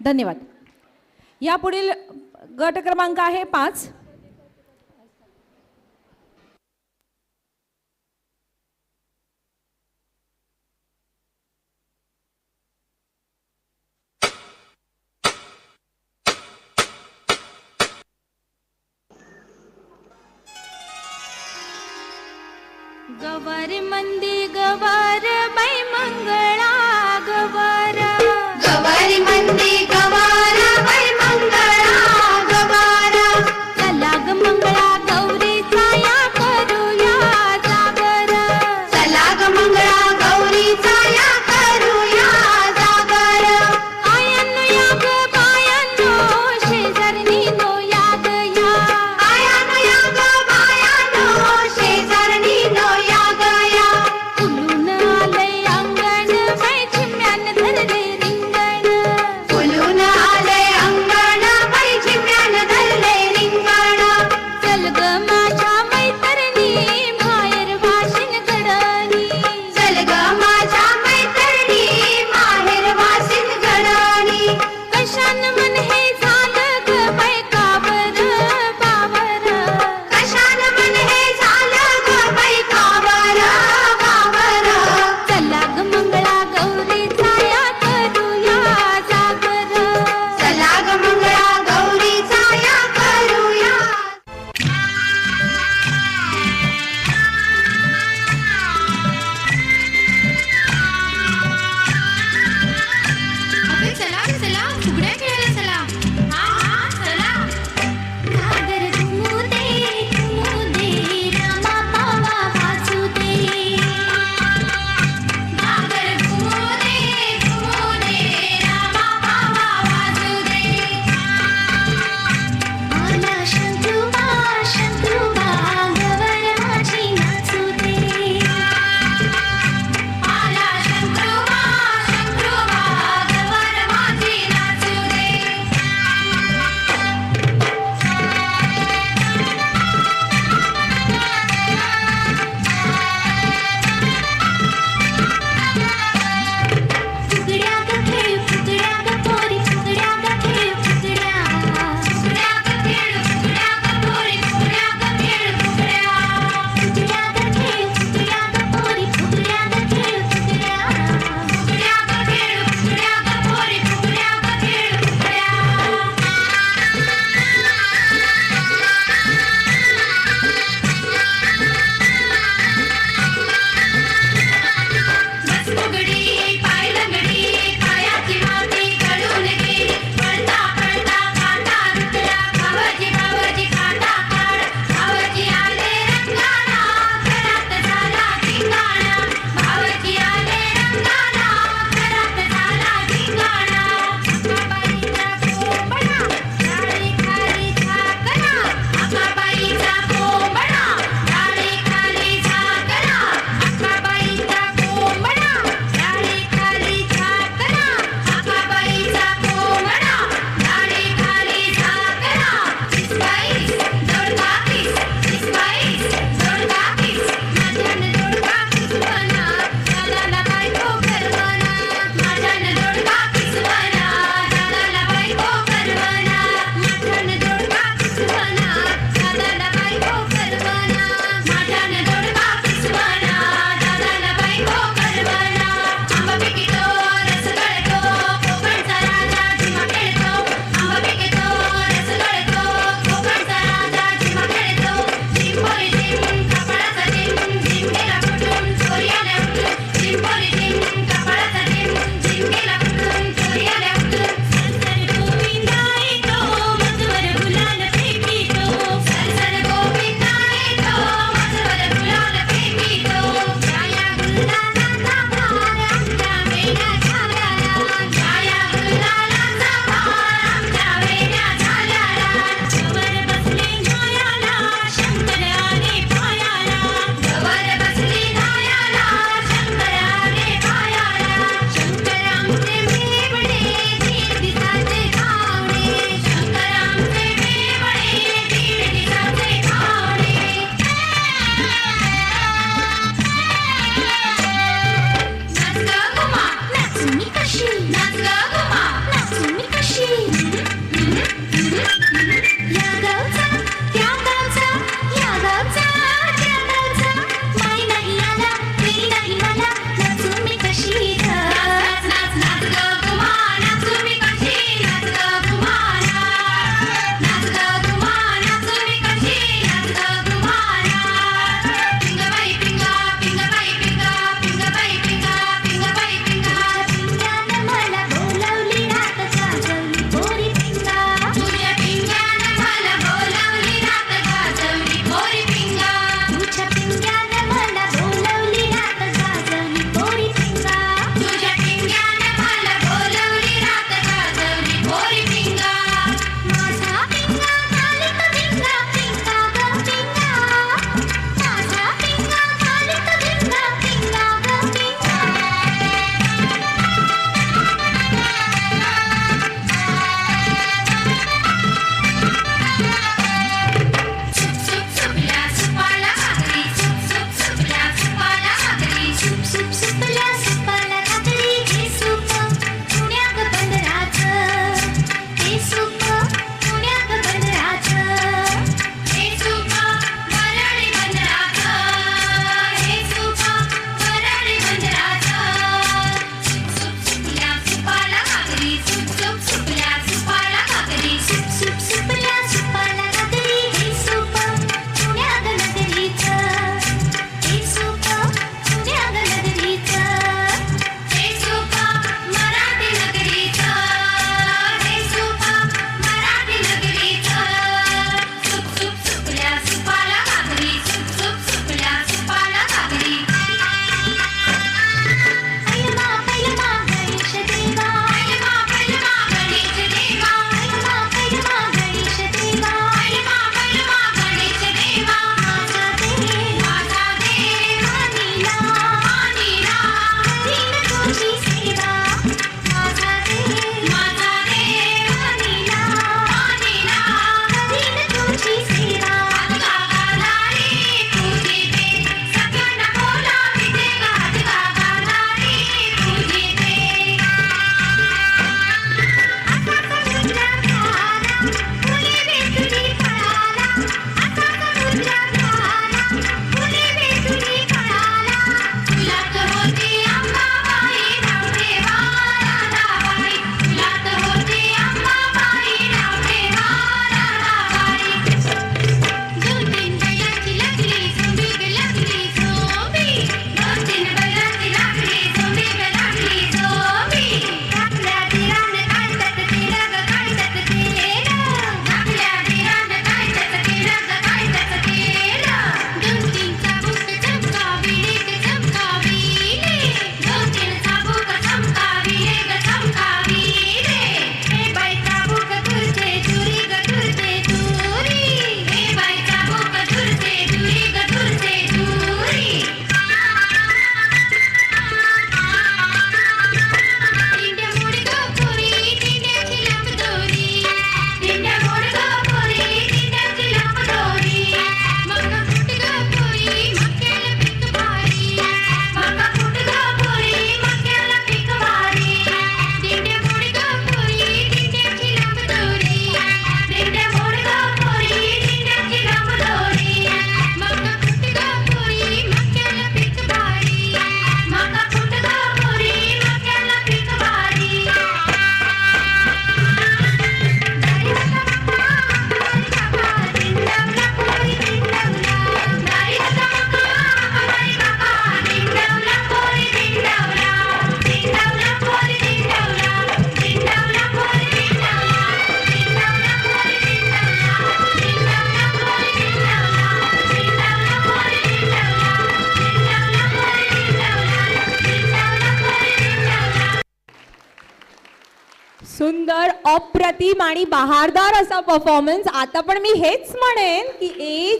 धन्यवाद. यापुढील गट क्रमांक आहे पाच. गवारी मंदिर सुंदर अप्रतिम आणि बहारदार असा परफॉर्मन्स आता पण मी हेच म्हणेन की एक